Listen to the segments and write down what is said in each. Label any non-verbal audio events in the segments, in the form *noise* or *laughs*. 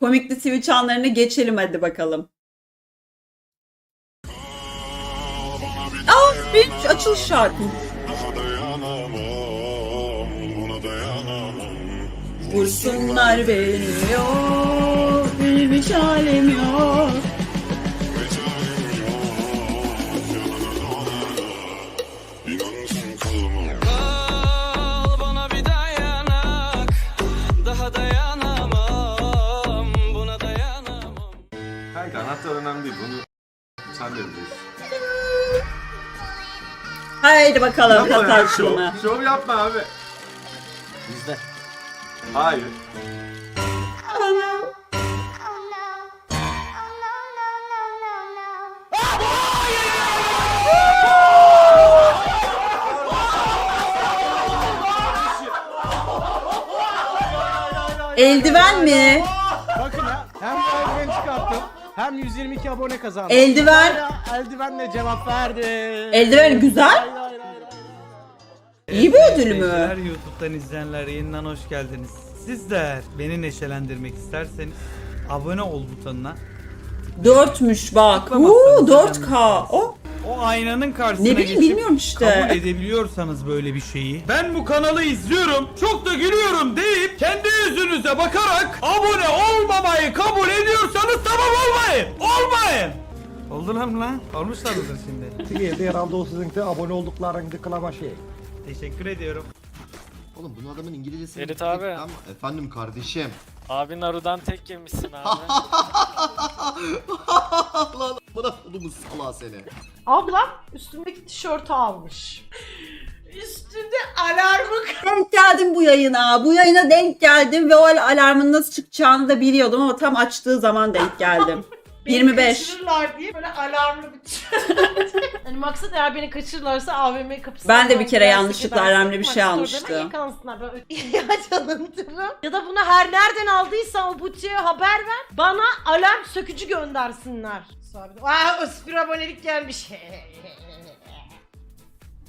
Komikli Twitch anlarını geçelim hadi bakalım. Aa bir açılış şarkı. Vursunlar beni yok, benim hiç yok. Haydi bakalım Yapma ya, Katar şov. şunu. Şov yapma abi. Bizde. Hayır. No. No. no, no, no, no, no. Eldiven mi? Bakın ya hem eldiven çıkarttım hem 122 abone kazandım. Eldiven. Hala Eldivenle cevap verdi. Eldiven güzel. İyi bir ödül mü? Seyirciler, YouTube'dan izleyenler yeniden hoş geldiniz. Siz de beni neşelendirmek isterseniz abone ol butonuna. Dörtmüş bak. Tıklamazsanız Uuu 4K. canım. O O aynanın karşısına ne bileyim geçip bilmiyorum işte. kabul edebiliyorsanız böyle bir şeyi. Ben bu kanalı izliyorum, çok da gülüyorum deyip kendi yüzünüze bakarak abone olmamayı kabul ediyorsanız tamam olmayın. Olmayın. Oldular mı lan? Olmuşlar mıdır şimdi? Türkiye'de herhalde o sizin de abone olduklarını tıklama şey. Teşekkür ediyorum. Oğlum bunu adamın İngilizcesi Ferit abi. Efendim kardeşim. Abi Naru'dan tek yemişsin abi. *laughs* Lan bana oğlum salağı seni. Ablam üstümdeki tişörtü almış. *laughs* Üstünde alarmı Denk geldim bu yayına. Bu yayına denk geldim ve o alarmın nasıl çıkacağını da biliyordum ama tam açtığı zaman denk geldim. *laughs* Beni 25. kaçırırlar diye böyle alarmlı bir *laughs* hani maksat eğer beni kaçırırlarsa AVM kapısından Ben de bir kere yanlışlıkla alarmlı bir şey almıştım. Yakansınlar böyle *laughs* ya canım canım. Ya da bunu her nereden aldıysa o butiğe haber ver. Bana alarm sökücü göndersinler. Sabit. Aa Öspür abonelik gelmiş.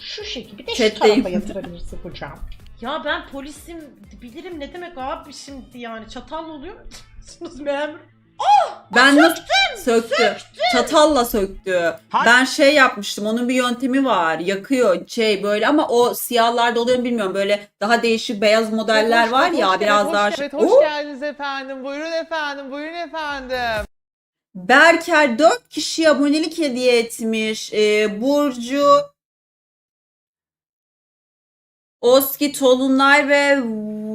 Şu şekilde bir de şu Chat'teyim. tarafa yatırabilirsin hocam. Ya ben polisim bilirim ne demek abi şimdi yani çatal oluyor *laughs* musunuz memur? Ben nasıl söktü. Çatalla söktü. Ben şey yapmıştım. Onun bir yöntemi var. Yakıyor şey böyle ama o siyahlarda oluyor mu bilmiyorum. Böyle daha değişik beyaz modeller var ya biraz daha şey. Oo! geldiniz efendim. Buyurun efendim. Buyurun efendim. Berker 4 kişiye abonelik hediye etmiş. Ee, Burcu Oski Tolunay ve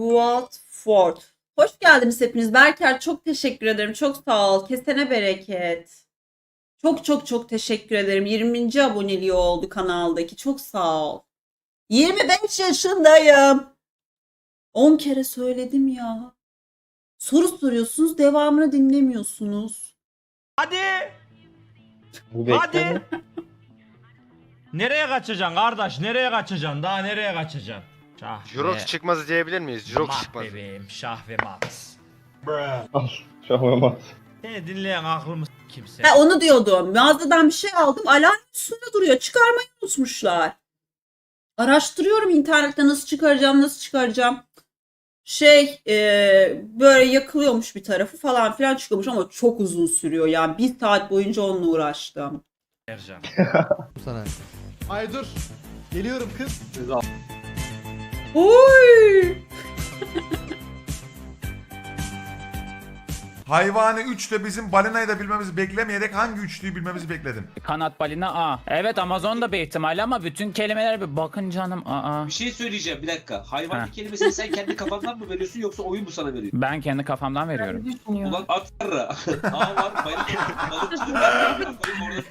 Watford. Hoş geldiniz hepiniz. Berker çok teşekkür ederim. Çok sağ ol. Kesene bereket. Çok çok çok teşekkür ederim. 20. aboneliği oldu kanaldaki. Çok sağ ol. 25 yaşındayım. 10 kere söyledim ya. Soru soruyorsunuz, devamını dinlemiyorsunuz. Hadi. Hadi. nereye kaçacaksın kardeş? Nereye kaçacaksın? Daha nereye kaçacaksın? Şah Jurox çıkmaz diyebilir miyiz? Jurox çıkmaz. bebeğim. Şah ve Max. Şahmemat. Seni dinleyen aklımız kimse. Ha onu diyordum. Mağazadan bir şey aldım. Alarm üstünde duruyor. Çıkarmayı unutmuşlar. Araştırıyorum internette nasıl çıkaracağım, nasıl çıkaracağım. Şey e, böyle yakılıyormuş bir tarafı falan filan çıkıyormuş ama çok uzun sürüyor. Yani bir saat boyunca onunla uğraştım. Ercan. *laughs* Ay dur. Geliyorum kız. Oy! Hayvani 3'te bizim balinayı da bilmemizi beklemeyerek hangi üçlüyü bilmemizi bekledin? Kanat balina A. Evet Amazon da bir ihtimal ama bütün kelimeler bir bakın canım A. Bir şey söyleyeceğim bir dakika. Ha. Hayvan kelimesini sen kendi kafandan mı veriyorsun yoksa oyun mu sana veriyor? Ben kendi kafamdan veriyorum. Ulan at yarra. *laughs* A var, bayrak var, balıkçılık var, bayrak var, orada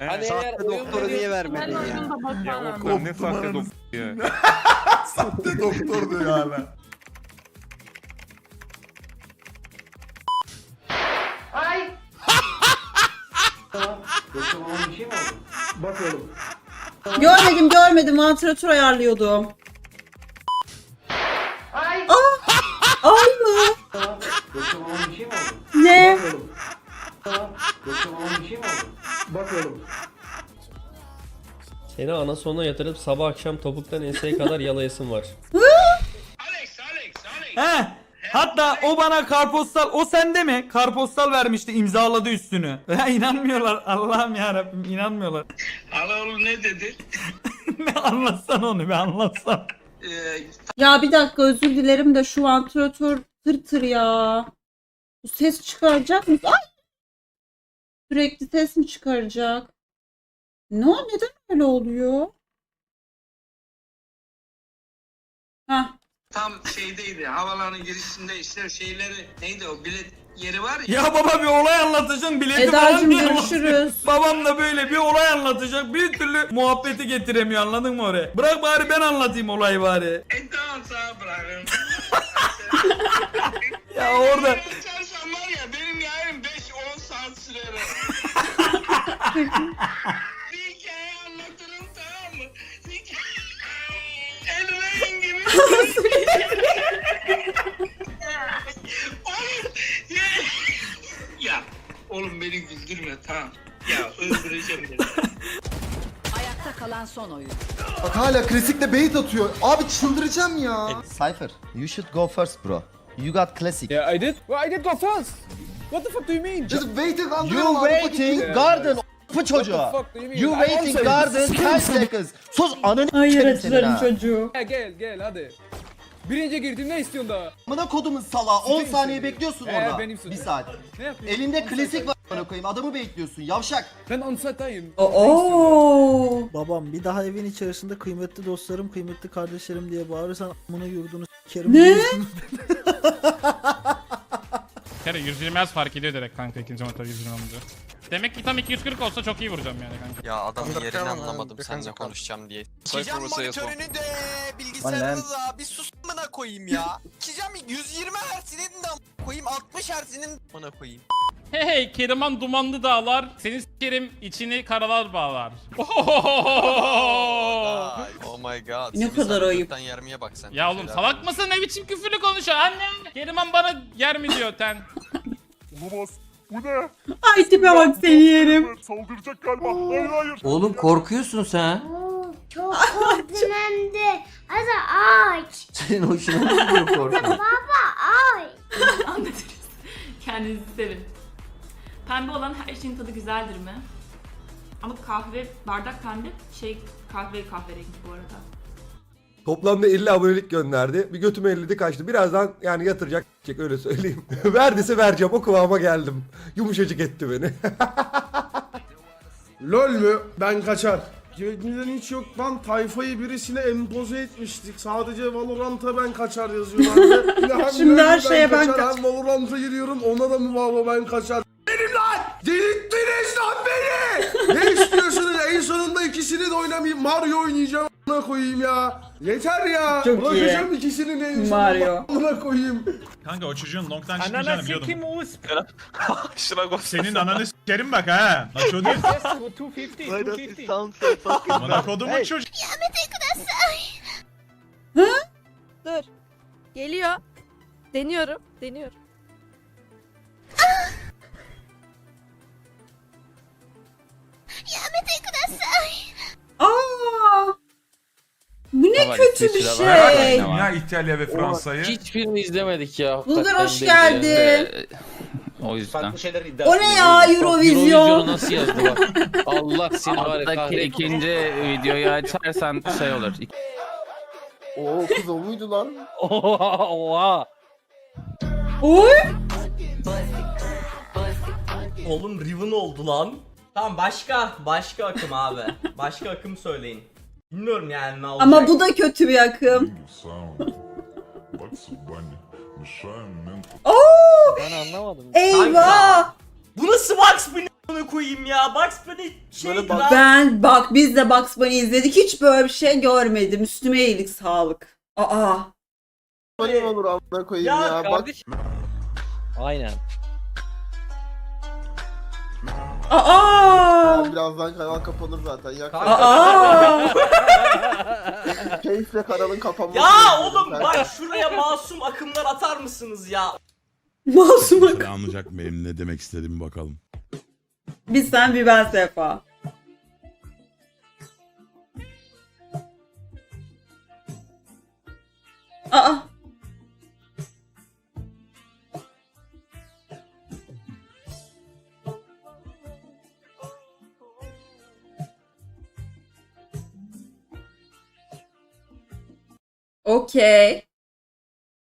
Hadi Sahte doktoru niye vermedin ya? Ya okulun ne sahte doktor ya. *laughs* Sahte doktor diyor hala. Ay Görmedim görmedim. Vantilatör ayarlıyordum. ay. Ay mı? Ne? Seni ana sonuna yatırıp sabah akşam topuktan enseye kadar yalayasın var. He? Hatta o bana karpostal o sende mi? Karpostal vermişti imzaladı üstünü. *laughs* Ya inanmıyorlar Allah'ım ya Rabbim inanmıyorlar. Hala oğlum ne dedi? *laughs* ne anlatsan onu bir anlatsan. Ee, Ya bir dakika özür dilerim de şu vantilatör tır tır ya. Bu ses çıkaracak mı? Ay! Sürekli ses mi çıkaracak? Ne o? Neden öyle oluyor? Hah. tam şeydeydi. Havalanın girişinde işte şeyleri neydi o bilet yeri var ya. Ya baba bir olay anlatacaksın bileti falan Eda'cığım diye anlat- görüşürüz. *laughs* Babam da böyle bir olay anlatacak bir türlü muhabbeti getiremiyor anladın mı oraya? Bırak bari ben anlatayım olayı bari. E tamam sana bırakırım. *laughs* Ya orada bir hikaye anlatırım tamam mı? Elven gibi. oğlum ya, ya oğlum beni güldürme tamam. Ya öldüreceğim beni. Ayakta kalan son oyun. Bak hala klasikle bait atıyor. Abi çıldıracağım ya. Cypher, you should go first bro. You got classic. Yeah, I did. Well, I did go first. What the fuck do you mean? Just waiting on You waiting garden fuck do you waiting garden 10 seconds. Sus ananı Hayır s**erim senin açlarım ha. çocuğu. Gel gel gel hadi. Birinci girdim ne istiyorsun daha? Amına kodumun salağı 10 Benim saniye bekliyorsun Ee, orada. benim suçum. Bir saat. Ne yapıyorsun? Elinde klasik var amına koyayım. Adamı bekliyorsun. Yavşak. Ben ansatayım. Oo. Babam bir daha evin içerisinde kıymetli dostlarım, kıymetli kardeşlerim diye bağırırsan amına yurdunu s**kerim. Ne? *laughs* Kere 120 az fark ediyor direkt kanka ikinci motor 120 olunca. Demek ki tam 240 olsa çok iyi vuracağım yani kanka. Ya adamın yerini anlamadım seninle konuşacağım diye. Kicam monitörünü de bilgisayarını da bir sus amına koyayım ya. *laughs* Kicam 120 Hz'inin de amına koyayım 60 Hz'inin amına koyayım. Hey hey Keriman dumanlı dağlar, seni s**kerim içini karalar bağlar. *laughs* Vay, oh my god. Ne Seni kadar sen ayıp. gökten yermeye bak sen. ya oğlum Şeyler. salak mısın ne biçim küfürlü konuşuyor anne? Keriman bana yer mi diyor ten? *laughs* Ay tipe bak seni yerim. Oğlum korkuyorsun sen. Çok korktum hem de. Hadi aç. *laughs* Senin hoşuna mı gidiyor korku? Aç. Anlatırız. Kendinizi sevin. Pembe olan her şeyin tadı güzeldir mi? Ama kahve, bardak pembe, şey kahve kahverengi bu arada. Toplamda 50 abonelik gönderdi. Bir götüme 50'di kaçtı. Birazdan yani yatıracak öyle söyleyeyim. *laughs* Verdiyse vereceğim o kıvama geldim. Yumuşacık etti beni. *laughs* LOL mü? Ben kaçar. Neden hiç yok lan tayfayı birisine empoze etmiştik. Sadece Valorant'a ben kaçar hem *laughs* Şimdi her şeye ben kaçar, hem Valorant'a giriyorum ona da mı baba ben kaçar. Benim lan! Delirttiniz lan beni! ne istiyorsunuz? En sonunda ikisini de oynamayayım. Mario oynayacağım amına koyayım ya. Yeter ya. Çok iyi. Bırakacağım ikisini sonunda Mario. amına koyayım. Kanka o çocuğun long'tan Ananı çıkmayacağını biliyordum. sikim o Şuna bak. Senin ananı s**kerim bak ha. Lan şu değil. 250, 250. Amına kodumun çocuğu. Dur. Geliyor. Deniyorum. Deniyorum. Aa. Bu ne kötü bir İsviçre şey. var. Ya İtalya ve Fransa'yı. Hiçbirini izlemedik ya. Bulgar, hoş hakikaten de. geldin. O yüzden. şeyler iddia O ne ya Eurovision? nasıl yazdı bak. *laughs* Allah seni var ya ikinci videoyu açarsan şey olur. Oo kız o muydu lan? *laughs* Oha oha. Oy. Oğlum Riven oldu lan. Tamam başka başka akım abi. Başka akım söyleyin. Bilmiyorum yani ne olacak. Ama bu da kötü bir akım. Oo. Ben anlamadım. Eyvah. Bu nasıl Bugs Bunny koyayım ya? Bugs Bunny şey lan. Ben bak biz de Bugs Bunny izledik. Hiç böyle bir şey görmedim. Üstüme iyilik sağlık. Aa. Benim olur amına koyayım Ya ya. Bak Kardeş. Aynen. Aa. Birazdan kanal kapanır zaten. Yak. Aa. *laughs* Keyifle kanalın kapanması. Ya oğlum kanka. bak şuraya masum akımlar atar mısınız ya? Masum akım. Anlayacak benim ne demek istediğimi bakalım. Bir sen bir ben Sefa. Aa. Okay.